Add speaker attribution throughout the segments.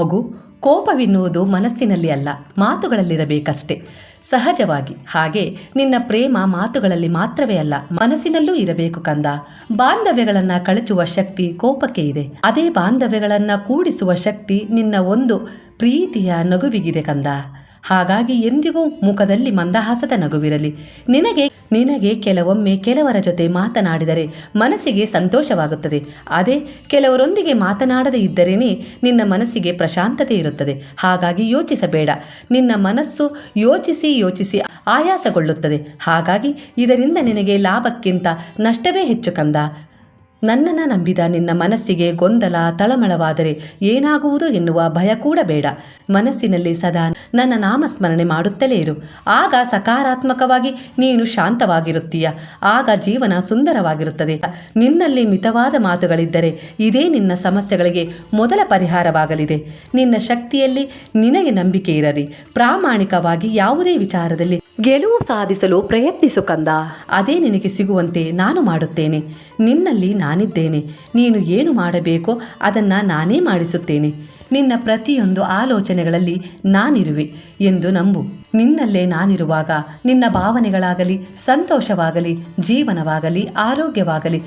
Speaker 1: ಮಗು, ಕೋಪವೆನ್ನುವುದು ಮನಸ್ಸಿನಲ್ಲಿ ಅಲ್ಲ, ಮಾತುಗಳಲ್ಲಿರಬೇಕಷ್ಟೆ. ಸಹಜವಾಗಿ, ಹಾಗೆ ನಿನ್ನ ಪ್ರೇಮ ಮಾತುಗಳಲ್ಲಿ ಮಾತ್ರವೇ ಅಲ್ಲ, ಮನಸ್ಸಿನಲ್ಲೂ ಇರಬೇಕು ಕಂದ. ಬಾಂಧವ್ಯಗಳನ್ನ ಕಳಚುವ ಶಕ್ತಿ ಕೋಪಕ್ಕೆ ಇದೆ. ಅದೇ ಬಾಂಧವ್ಯಗಳನ್ನ ಕೂಡಿಸುವ ಶಕ್ತಿ ನಿನ್ನ ಒಂದು ಪ್ರೀತಿಯ ನಗುವಿಗಿದೆ ಕಂದ. ಹಾಗಾಗಿ ಎಂದಿಗೂ ಮುಖದಲ್ಲಿ ಮಂದಹಾಸದ ನಗುವಿರಲಿ. ನಿನಗೆ ನಿನಗೆ ಕೆಲವೊಮ್ಮೆ ಕೆಲವರ ಜೊತೆ ಮಾತನಾಡಿದರೆ ಮನಸ್ಸಿಗೆ ಸಂತೋಷವಾಗುತ್ತದೆ. ಅದೇ, ಕೆಲವರೊಂದಿಗೆ ಮಾತನಾಡದೇ ಇದ್ದರೇನೆ ನಿನ್ನ ಮನಸ್ಸಿಗೆ ಪ್ರಶಾಂತತೆ ಇರುತ್ತದೆ. ಹಾಗಾಗಿ ಯೋಚಿಸಬೇಡ. ನಿನ್ನ ಮನಸ್ಸು ಯೋಚಿಸಿ ಯೋಚಿಸಿ ಆಯಾಸಗೊಳ್ಳುತ್ತದೆ. ಹಾಗಾಗಿ ಇದರಿಂದ ನಿನಗೆ ಲಾಭಕ್ಕಿಂತ ನಷ್ಟವೇ ಹೆಚ್ಚು ಕಂದ. ನನ್ನನ್ನು ನಂಬಿದ ನಿನ್ನ ಮನಸ್ಸಿಗೆ ಗೊಂದಲ ತಳಮಳವಾದರೆ ಏನಾಗುವುದು ಎನ್ನುವ ಭಯ ಕೂಡ ಬೇಡ. ಮನಸ್ಸಿನಲ್ಲಿ ಸದಾ ನನ್ನ ನಾಮಸ್ಮರಣೆ ಮಾಡುತ್ತಲೇ ಇರು. ಆಗ ಸಕಾರಾತ್ಮಕವಾಗಿ ನೀನು ಶಾಂತವಾಗಿರುತ್ತೀಯ. ಆಗ ಜೀವನ ಸುಂದರವಾಗಿರುತ್ತದೆ. ನಿನ್ನಲ್ಲಿ ಮಿತವಾದ ಮಾತುಗಳಿದ್ದರೆ ಇದೇ ನಿನ್ನ ಸಮಸ್ಯೆಗಳಿಗೆ ಮೊದಲ ಪರಿಹಾರವಾಗಲಿದೆ. ನಿನ್ನ ಶಕ್ತಿಯಲ್ಲಿ ನಿನಗೆ ನಂಬಿಕೆ ಇರಲಿ. ಪ್ರಾಮಾಣಿಕವಾಗಿ ಯಾವುದೇ ವಿಚಾರದಲ್ಲಿ ಗೆಲುವು ಸಾಧಿಸಲು ಪ್ರಯತ್ನಿಸು ಕಂದ. ಅದೇ ನಿನಗೆ ಸಿಗುವಂತೆ ನಾನು ಮಾಡುತ್ತೇನೆ. ನಿನ್ನಲ್ಲಿ ನಾನಿದ್ದೇನೆ. ನೀನು ಏನು ಮಾಡಬೇಕೋ ಅದನ್ನು ನಾನೇ ಮಾಡಿಸುತ್ತೇನೆ. ನಿನ್ನ ಪ್ರತಿಯೊಂದು ಆಲೋಚನೆಗಳಲ್ಲಿ ನಾನಿರುವೆ ಎಂದು ನಂಬು. ನಿನ್ನಲ್ಲೇ ನಾನಿರುವಾಗ ನಿನ್ನ ಭಾವನೆಗಳಾಗಲಿ, ಸಂತೋಷವಾಗಲಿ, ಜೀವನವಾಗಲಿ, ಆರೋಗ್ಯವಾಗಲಿ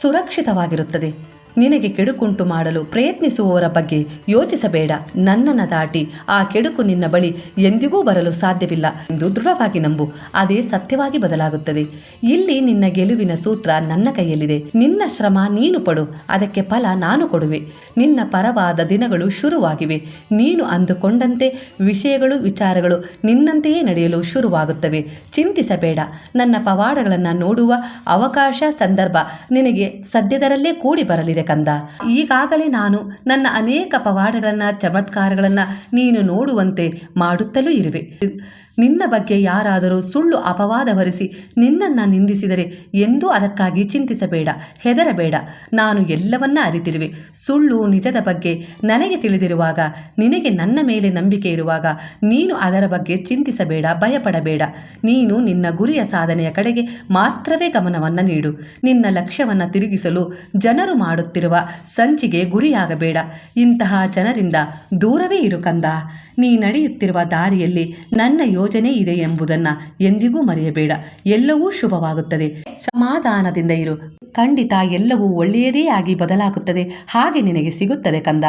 Speaker 1: ಸುರಕ್ಷಿತವಾಗಿರುತ್ತದೆ. ನಿನಗೆ ಕೆಡುಕುಂಟು ಮಾಡಲು ಪ್ರಯತ್ನಿಸುವವರ ಬಗ್ಗೆ ಯೋಚಿಸಬೇಡ. ನನ್ನನ್ನು ದಾಟಿ ಆ ಕೆಡುಕು ನಿನ್ನ ಬಳಿ ಎಂದಿಗೂ ಬರಲು ಸಾಧ್ಯವಿಲ್ಲ ಎಂದು ದೃಢವಾಗಿ ನಂಬು. ಅದೇ ಸತ್ಯವಾಗಿ ಬದಲಾಗುತ್ತದೆ. ಇಲ್ಲಿ ನಿನ್ನ ಗೆಲುವಿನ ಸೂತ್ರ ನನ್ನ ಕೈಯಲ್ಲಿದೆ. ನಿನ್ನ ಶ್ರಮ ನೀನು ಪಡು. ಅದಕ್ಕೆ ಫಲ ನಾನು ಕೊಡುವೆ. ನಿನ್ನ ಪರವಾದ ದಿನಗಳು ಶುರುವಾಗಿವೆ. ನೀನು ಅಂದುಕೊಂಡಂತೆ ವಿಷಯಗಳು, ವಿಚಾರಗಳು ನಿನ್ನಂತೆಯೇ ನಡೆಯಲು ಶುರುವಾಗುತ್ತವೆ. ಚಿಂತಿಸಬೇಡ. ನನ್ನ ಪವಾಡಗಳನ್ನು ನೋಡುವ ಅವಕಾಶ, ಸಂದರ್ಭ ನಿನಗೆ ಸದ್ಯದರಲ್ಲೇ ಕೂಡಿ ಬರಲಿದೆ ಕಂದ. ಈಗಾಗಲೇ ನಾನು ನನ್ನ ಅನೇಕ ಪವಾಡಗಳನ್ನು ಚಮತ್ಕಾರಗಳನ್ನು ನೀನು ನೋಡುವಂತೆ ಮಾಡುತ್ತಲೂ ಇರುವೆ. ನಿನ್ನ ಬಗ್ಗೆ ಯಾರಾದರೂ ಸುಳ್ಳು ಅಪವಾದ ಹೊರಿಸಿ ನಿನ್ನನ್ನು ನಿಂದಿಸಿದರೆ ಎಂದೂ ಅದಕ್ಕಾಗಿ ಚಿಂತಿಸಬೇಡ, ಹೆದರಬೇಡ. ನಾನು ಎಲ್ಲವನ್ನ ಅರಿತಿರುವೆ. ಸುಳ್ಳು ನಿಜದ ಬಗ್ಗೆ ನನಗೆ ತಿಳಿದಿರುವಾಗ, ನಿನಗೆ ನನ್ನ ಮೇಲೆ ನಂಬಿಕೆ ಇರುವಾಗ ನೀನು ಅದರ ಬಗ್ಗೆ ಚಿಂತಿಸಬೇಡ, ಭಯಪಡಬೇಡ. ನೀನು ನಿನ್ನ ಗುರಿಯ ಸಾಧನೆಯ ಕಡೆಗೆ ಮಾತ್ರವೇ ಗಮನವನ್ನು ನೀಡು. ನಿನ್ನ ಲಕ್ಷ್ಯವನ್ನು ತಿರುಗಿಸಲು ಜನರು ಮಾಡುತ್ತಿರುವ ಸಂಚಿಗೆ ಗುರಿಯಾಗಬೇಡ. ಇಂತಹ ಜನರಿಂದ ದೂರವೇ ಇರು ಕಂದ. ನೀ ನಡೆಯುತ್ತಿರುವ ದಾರಿಯಲ್ಲಿ ನನ್ನ ಯೋಜನೆ ಇದೆ ಎಂಬುದನ್ನು ಎಂದಿಗೂ ಮರೆಯಬೇಡ. ಎಲ್ಲವೂ ಶುಭವಾಗುತ್ತದೆ. ಸಮಾಧಾನದಿಂದ ಇರು. ಖಂಡಿತ ಎಲ್ಲವೂ ಒಳ್ಳೆಯದೇ ಆಗಿ ಬದಲಾಗುತ್ತದೆ. ಹಾಗೆ ನಿನಗೆ ಸಿಗುತ್ತದೆ ಕಂದ.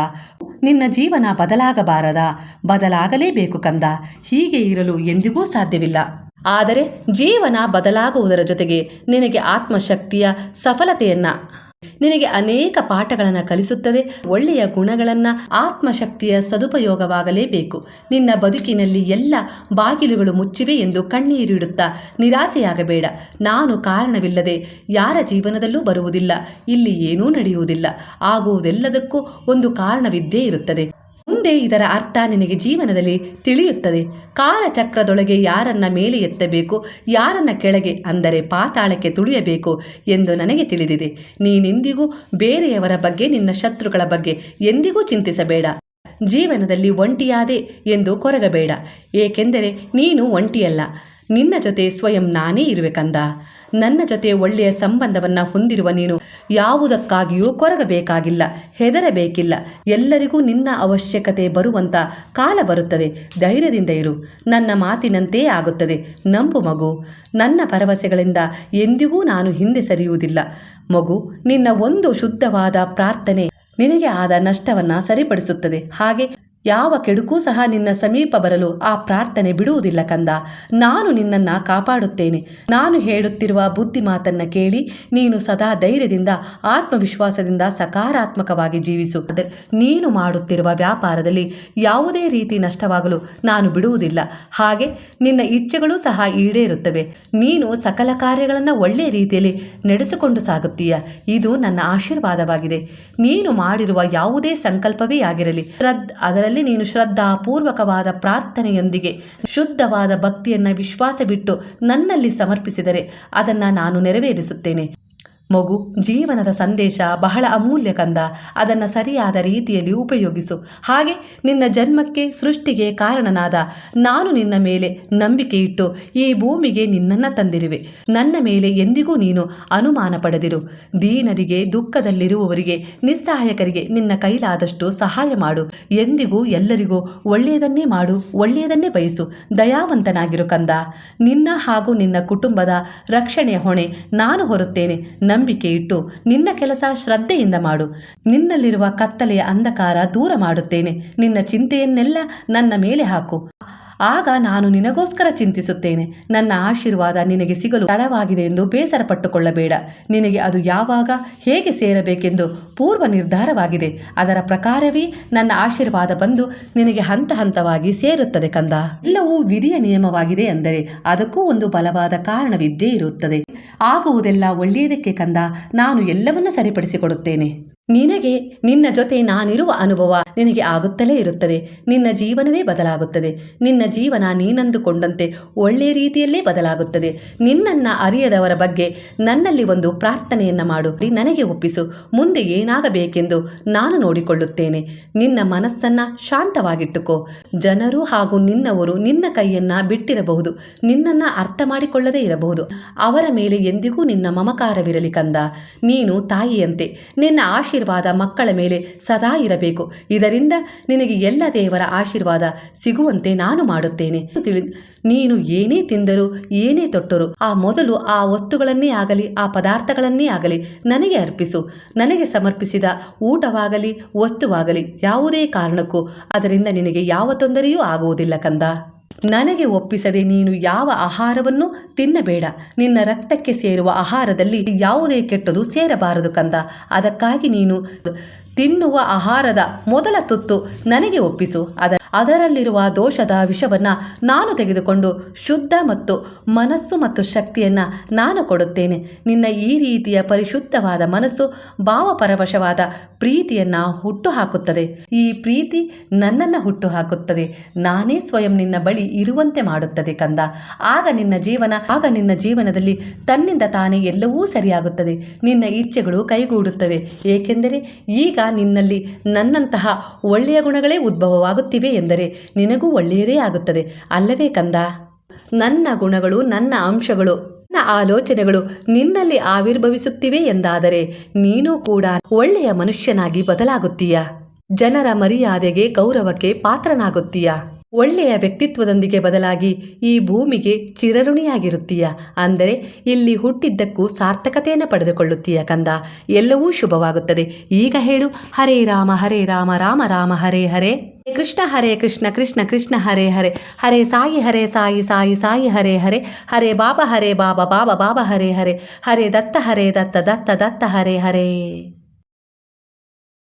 Speaker 1: ನಿನ್ನ ಜೀವನ ಬದಲಾಗಬಾರದ. ಬದಲಾಗಲೇಬೇಕು ಕಂದ. ಹೀಗೆ ಇರಲು ಎಂದಿಗೂ ಸಾಧ್ಯವಿಲ್ಲ. ಆದರೆ ಜೀವನ ಬದಲಾಗುವುದರ ಜೊತೆಗೆ ನಿನಗೆ ಆತ್ಮಶಕ್ತಿಯ ಸಫಲತೆಯನ್ನ ನಿನಗೆ ಅನೇಕ ಪಾಠಗಳನ್ನು ಕಲಿಸುತ್ತದೆ ಒಳ್ಳೆಯ ಗುಣಗಳನ್ನು ಆತ್ಮಶಕ್ತಿಯ ಸದುಪಯೋಗವಾಗಲೇಬೇಕು. ನಿನ್ನ ಬದುಕಿನಲ್ಲಿ ಎಲ್ಲ ಬಾಗಿಲುಗಳು ಮುಚ್ಚಿವೆ ಎಂದು ಕಣ್ಣೀರಿಡುತ್ತಾ ನಿರಾಸೆಯಾಗಬೇಡ. ನಾನು ಕಾರಣವಿಲ್ಲದೆ ಯಾರ ಜೀವನದಲ್ಲೂ ಬರುವುದಿಲ್ಲ. ಇಲ್ಲಿ ಏನೂ ನಡೆಯುವುದಿಲ್ಲ. ಆಗುವುದೆಲ್ಲದಕ್ಕೂ ಒಂದು ಕಾರಣವಿದ್ದೇ ಇರುತ್ತದೆ. ಮುಂದೆ ಇದರ ಅರ್ಥ ನಿನಗೆ ಜೀವನದಲ್ಲಿ ತಿಳಿಯುತ್ತದೆ. ಕಾಲಚಕ್ರದೊಳಗೆ ಯಾರನ್ನ ಮೇಲೆ ಎತ್ತಬೇಕು, ಯಾರನ್ನ ಕೆಳಗೆ, ಅಂದರೆ ಪಾತಾಳಕ್ಕೆ ತುಳಿಯಬೇಕು ಎಂದು ನನಗೆ ತಿಳಿದಿದೆ. ನೀನೆಂದಿಗೂ ಬೇರೆಯವರ ಬಗ್ಗೆ, ನಿನ್ನ ಶತ್ರುಗಳ ಬಗ್ಗೆ ಎಂದಿಗೂ ಚಿಂತಿಸಬೇಡ. ಜೀವನದಲ್ಲಿ ಒಂಟಿಯಾದೆ ಎಂದು ಕೊರಗಬೇಡ. ಏಕೆಂದರೆ ನೀನು ಒಂಟಿಯಲ್ಲ. ನಿನ್ನ ಜೊತೆ ಸ್ವಯಂ ನಾನೇ ಇರುವೆ ನನ್ನ ಜೊತೆ ಒಳ್ಳೆಯ ಸಂಬಂಧವನ್ನು ಹೊಂದಿರುವ ನೀನು ಯಾವುದಕ್ಕಾಗಿಯೂ ಕೊರಗಬೇಕಾಗಿಲ್ಲ, ಹೆದರಬೇಕಿಲ್ಲ. ಎಲ್ಲರಿಗೂ ನಿನ್ನ ಅವಶ್ಯಕತೆ ಬರುವಂತ ಕಾಲ ಬರುತ್ತದೆ. ಧೈರ್ಯದಿಂದ ಇರು. ನನ್ನ ಮಾತಿನಂತೆ ಆಗುತ್ತದೆ. ನಂಬು ಮಗು. ನನ್ನ ಭರವಸೆಗಳಿಂದ ಎಂದಿಗೂ ನಾನು ಹಿಂದೆ ಸರಿಯುವುದಿಲ್ಲ. ಮಗು, ನಿನ್ನ ಒಂದು ಶುದ್ಧವಾದ ಪ್ರಾರ್ಥನೆ ನಿನಗೆ ಆದ ನಷ್ಟವನ್ನ ಸರಿಪಡಿಸುತ್ತದೆ. ಹಾಗೆ ಯಾವ ಕೆಡುಕೂ ಸಹ ನಿನ್ನ ಸಮೀಪ ಬರಲು ಆ ಪ್ರಾರ್ಥನೆ ಬಿಡುವುದಿಲ್ಲ ಕಂದ. ನಾನು ನಿನ್ನನ್ನು ಕಾಪಾಡುತ್ತೇನೆ. ನಾನು ಹೇಳುತ್ತಿರುವ ಬುದ್ಧಿ ಮಾತನ್ನು ಕೇಳಿ ನೀನು ಸದಾ ಧೈರ್ಯದಿಂದ, ಆತ್ಮವಿಶ್ವಾಸದಿಂದ ಸಕಾರಾತ್ಮಕವಾಗಿ ಜೀವಿಸು. ನೀನು ಮಾಡುತ್ತಿರುವ ವ್ಯಾಪಾರದಲ್ಲಿ ಯಾವುದೇ ರೀತಿ ನಷ್ಟವಾಗಲು ನಾನು ಬಿಡುವುದಿಲ್ಲ. ಹಾಗೆ ನಿನ್ನ ಇಚ್ಛೆಗಳು ಸಹ ಈಡೇರುತ್ತವೆ. ನೀನು ಸಕಲ ಕಾರ್ಯಗಳನ್ನು ಒಳ್ಳೆಯ ರೀತಿಯಲ್ಲಿ ನಡೆಸಿಕೊಂಡು ಸಾಗುತ್ತೀಯ. ಇದು ನನ್ನ ಆಶೀರ್ವಾದವಾಗಿದೆ. ನೀನು ಮಾಡಿರುವ ಯಾವುದೇ ಸಂಕಲ್ಪವೇ ಆಗಿರಲಿ. ಶ್ರದ್ಧ ಅದರಲ್ಲಿ ನೀನು ಶ್ರದ್ಧಾಪೂರ್ವಕವಾದ ಪ್ರಾರ್ಥನೆಯೊಂದಿಗೆ ಶುದ್ಧವಾದ ಭಕ್ತಿಯನ್ನ ವಿಶ್ವಾಸ ಬಿಟ್ಟು ನನ್ನಲ್ಲಿ ಸಮರ್ಪಿಸಿದರೆ ಅದನ್ನ ನಾನು ನೆರವೇರಿಸುತ್ತೇನೆ. ಮಗು, ಜೀವನದ ಸಂದೇಶ ಬಹಳ ಅಮೂಲ್ಯ ಕಂದ. ಅದನ್ನು ಸರಿಯಾದ ರೀತಿಯಲ್ಲಿ ಉಪಯೋಗಿಸು. ಹಾಗೆ ನಿನ್ನ ಜನ್ಮಕ್ಕೆ ಸೃಷ್ಟಿಗೆ ಕಾರಣನಾದ. ನಾನು ನಿನ್ನ ಮೇಲೆ ನಂಬಿಕೆ ಇಟ್ಟು ಈ ಭೂಮಿಗೆ ನಿನ್ನನ್ನು ತಂದಿರುವೆ. ನನ್ನ ಮೇಲೆ ಎಂದಿಗೂ ನೀನು ಅನುಮಾನ ಪಡೆದಿರು. ದೀನರಿಗೆ, ದುಃಖದಲ್ಲಿರುವವರಿಗೆ, ನಿಸ್ಸಹಾಯಕರಿಗೆ ನಿನ್ನ ಕೈಲಾದಷ್ಟು ಸಹಾಯ ಮಾಡು. ಎಂದಿಗೂ ಎಲ್ಲರಿಗೂ ಒಳ್ಳೆಯದನ್ನೇ ಮಾಡು, ಒಳ್ಳೆಯದನ್ನೇ ಬಯಸು. ದಯಾವಂತನಾಗಿರು ಕಂದ. ನಿನ್ನ ಹಾಗೂ ನಿನ್ನ ಕುಟುಂಬದ ರಕ್ಷಣೆಯ ಹೊಣೆ ನಾನು ಹೊರುತ್ತೇನೆ. ನಂಬಿಕೆ ಇಟ್ಟು ನಿನ್ನ ಕೆಲಸ ಶ್ರದ್ಧೆಯಿಂದ ಮಾಡು. ನಿನ್ನಲ್ಲಿರುವ ಕತ್ತಲೆಯ ಅಂಧಕಾರ ದೂರ ಮಾಡುತ್ತೇನೆ. ನಿನ್ನ ಚಿಂತೆಯನ್ನೆಲ್ಲ ನನ್ನ ಮೇಲೆ ಹಾಕು. ಆಗ ನಾನು ನಿನಗೋಸ್ಕರ ಚಿಂತಿಸುತ್ತೇನೆ. ನನ್ನ ಆಶೀರ್ವಾದ ನಿನಗೆ ಸಿಗಲು ತಡವಾಗಿದೆ ಎಂದು ಬೇಸರ ಪಟ್ಟುಕೊಳ್ಳಬೇಡ ನಿನಗೆ ಅದು ಯಾವಾಗ, ಹೇಗೆ ಸೇರಬೇಕೆಂದು ಪೂರ್ವ ನಿರ್ಧಾರವಾಗಿದೆ. ಅದರ ಪ್ರಕಾರವೇ ನನ್ನ ಆಶೀರ್ವಾದ ಬಂದು ನಿನಗೆ ಹಂತ ಹಂತವಾಗಿ ಸೇರುತ್ತದೆ ಕಂದ. ಎಲ್ಲವೂ ವಿಧಿಯ ನಿಯಮವಾಗಿದೆ ಅಂದರೆ ಅದಕ್ಕೂ ಒಂದು ಬಲವಾದ ಕಾರಣವಿದ್ದೇ ಇರುತ್ತದೆ. ಆಗುವುದೆಲ್ಲ ಒಳ್ಳೆಯದಕ್ಕೆ ಕಂದ, ನಾನು ಎಲ್ಲವನ್ನ ಸರಿಪಡಿಸಿಕೊಡುತ್ತೇನೆ. ನಿನಗೆ, ನಿನ್ನ ಜೊತೆ ನಾನಿರುವ ಅನುಭವ ನಿನಗೆ ಆಗುತ್ತಲೇ ಇರುತ್ತದೆ. ನಿನ್ನ ಜೀವನವೇ ಬದಲಾಗುತ್ತದೆ. ನಿನ್ನ ಜೀವನ ನೀನಂದುಕೊಂಡಂತೆ ಒಳ್ಳೆಯ ರೀತಿಯಲ್ಲೇ ಬದಲಾಗುತ್ತದೆ. ನಿನ್ನನ್ನ ಅರಿಯದವರ ಬಗ್ಗೆ ನನ್ನಲ್ಲಿ ಒಂದು ಪ್ರಾರ್ಥನೆಯನ್ನ ಮಾಡು. ನನಗೆ ಒಪ್ಪಿಸು. ಮುಂದೆ ಏನಾಗಬೇಕೆಂದು ನಾನು ನೋಡಿಕೊಳ್ಳುತ್ತೇನೆ. ನಿನ್ನ ಮನಸ್ಸನ್ನ ಶಾಂತವಾಗಿಟ್ಟುಕೋ. ಜನರು ಹಾಗೂ ನಿನ್ನವರು ನಿನ್ನ ಕೈಯನ್ನ ಬಿಟ್ಟಿರಬಹುದು. ನಿನ್ನನ್ನ ಅರ್ಥ ಮಾಡಿಕೊಳ್ಳದೇ ಇರಬಹುದು. ಅವರ ಮೇಲೆ ಎಂದಿಗೂ ನಿನ್ನ ಮಮಕಾರವಿರಲಿ ಕಂದ. ನೀನು ತಾಯಿಯಂತೆ. ನಿನ್ನ ಆಶೀರ್ವಾದ ಮಕ್ಕಳ ಮೇಲೆ ಸದಾ ಇರಬೇಕು. ಇದರಿಂದ ನಿನಗೆ ಎಲ್ಲ ದೇವರ ಆಶೀರ್ವಾದ ಸಿಗುವಂತೆ ನಾನು ಮಾಡುತ್ತೇನೆ. ತಿಳಿ ನೀನು ಏನೇ ತಿಂದರೂ, ಏನೇ ತೊಟ್ಟರು, ಆ ಮೊದಲು ಆ ವಸ್ತುಗಳನ್ನೇ ಆಗಲಿ, ಆ ಪದಾರ್ಥಗಳನ್ನೇ ಆಗಲಿ, ನನಗೆ ಅರ್ಪಿಸು. ನನಗೆ ಸಮರ್ಪಿಸಿದ ಊಟವಾಗಲಿ, ವಸ್ತುವಾಗಲಿ, ಯಾವುದೇ ಕಾರಣಕ್ಕೂ ಅದರಿಂದ ನಿನಗೆ ಯಾವ ತೊಂದರೆಯೂ ಆಗುವುದಿಲ್ಲ ಕಂದ. ನನಗೆ ಒಪ್ಪಿಸದೆ ನೀನು ಯಾವ ಆಹಾರವನ್ನು ತಿನ್ನಬೇಡ. ನಿನ್ನ ರಕ್ತಕ್ಕೆ ಸೇರುವ ಆಹಾರದಲ್ಲಿ ಯಾವುದೇ ಕೆಟ್ಟದು ಸೇರಬಾರದು ಕಂದ. ಅದಕ್ಕಾಗಿ ನೀನು ತಿನ್ನುವ ಆಹಾರದ ಮೊದಲ ತುತ್ತು ನನಗೆ ಒಪ್ಪಿಸು. ಅದ ಅದರಲ್ಲಿರುವ ದೋಷದ ವಿಷವನ್ನ ನಾನು ತೆಗೆದುಕೊಂಡು ಶುದ್ಧ ಮತ್ತು ಮನಸ್ಸು ಮತ್ತು ಶಕ್ತಿಯನ್ನ ನಾನು ಕೊಡುತ್ತೇನೆ. ನಿನ್ನ ಈ ರೀತಿಯ ಪರಿಶುದ್ಧವಾದ ಮನಸ್ಸು ಭಾವಪರವಶವಾದ ಪ್ರೀತಿಯನ್ನ ಹುಟ್ಟು ಹಾಕುತ್ತದೆ ಈ ಪ್ರೀತಿ ನನ್ನನ್ನು ಹುಟ್ಟು ಹಾಕುತ್ತದೆ ನಾನೇ ಸ್ವಯಂ ನಿನ್ನ ಬಳಿ ಇರುವಂತೆ ಮಾಡುತ್ತದೆ ಕಂದ. ಆಗ ನಿನ್ನ ಜೀವನ, ಆಗ ನಿನ್ನ ಜೀವನದಲ್ಲಿ ತನ್ನಿಂದ ತಾನೇ ಎಲ್ಲವೂ ಸರಿಯಾಗುತ್ತದೆ. ನಿನ್ನ ಇಚ್ಛೆಗಳು ಕೈಗೂಡುತ್ತವೆ. ಏಕೆಂದರೆ ಈಗ ನಿನ್ನಲ್ಲಿ ನನ್ನಂತಹ ಒಳ್ಳೆಯ ಗುಣಗಳೇ ಉದ್ಭವವಾಗುತ್ತಿವೆ ಎಂದರೆ ನಿನಗೂ ಒಳ್ಳೆಯದೇ ಆಗುತ್ತದೆ, ಅಲ್ಲವೇ ಕಂದ? ನನ್ನ ಗುಣಗಳು, ನನ್ನ ಅಂಶಗಳು, ನನ್ನ ಆಲೋಚನೆಗಳು ನಿನ್ನಲ್ಲಿ ಆವಿರ್ಭವಿಸುತ್ತಿವೆ ಎಂದಾದರೆ ನೀನು ಕೂಡ ಒಳ್ಳೆಯ ಮನುಷ್ಯನಾಗಿ ಬದಲಾಗುತ್ತೀಯ? ಜನರ ಮರ್ಯಾದೆಗೆ ಗೌರವಕ್ಕೆ ಪಾತ್ರನಾಗುತ್ತೀಯ? ಒಳ್ಳೆಯ ವ್ಯಕ್ತಿತ್ವದೊಂದಿಗೆ ಬದಲಾಗಿ ಈ ಭೂಮಿಗೆ ಚಿರಋಣಿಯಾಗಿರುತ್ತೀಯ? ಅಂದರೆ ಇಲ್ಲಿ ಹುಟ್ಟಿದ್ದಕ್ಕೂ ಸಾರ್ಥಕತೆಯನ್ನು ಪಡೆದುಕೊಳ್ಳುತ್ತೀಯ ಕಂದ? ಎಲ್ಲವೂ ಶುಭವಾಗುತ್ತದೆ. ಈಗ ಹೇಳು. ಹರೇ ರಾಮ ಹರೇ ರಾಮ ರಾಮ ರಾಮ, ಹರೇ ಹರೇ. ಕೃಷ್ಣ ಹರೇ ಕೃಷ್ಣ ಕೃಷ್ಣ ಕೃಷ್ಣ, ಹರೇ ಹರೇ. ಹರೇ ಸಾಯಿ ಹರೇ ಸಾಯಿ ಸಾಯಿ ಸಾಯಿ, ಹರೇ ಹರೇ. ಹರೇ ಬಾಬಾ ಹರೇ ಬಾಬಾ ಬಾಬಾ ಬಾಬಾ, ಹರೇ ಹರೇ. ಹರೇ ದತ್ತ ಹರೇ ದತ್ತ ದತ್ತ ದತ್ತ, ಹರೇ ಹರೇ.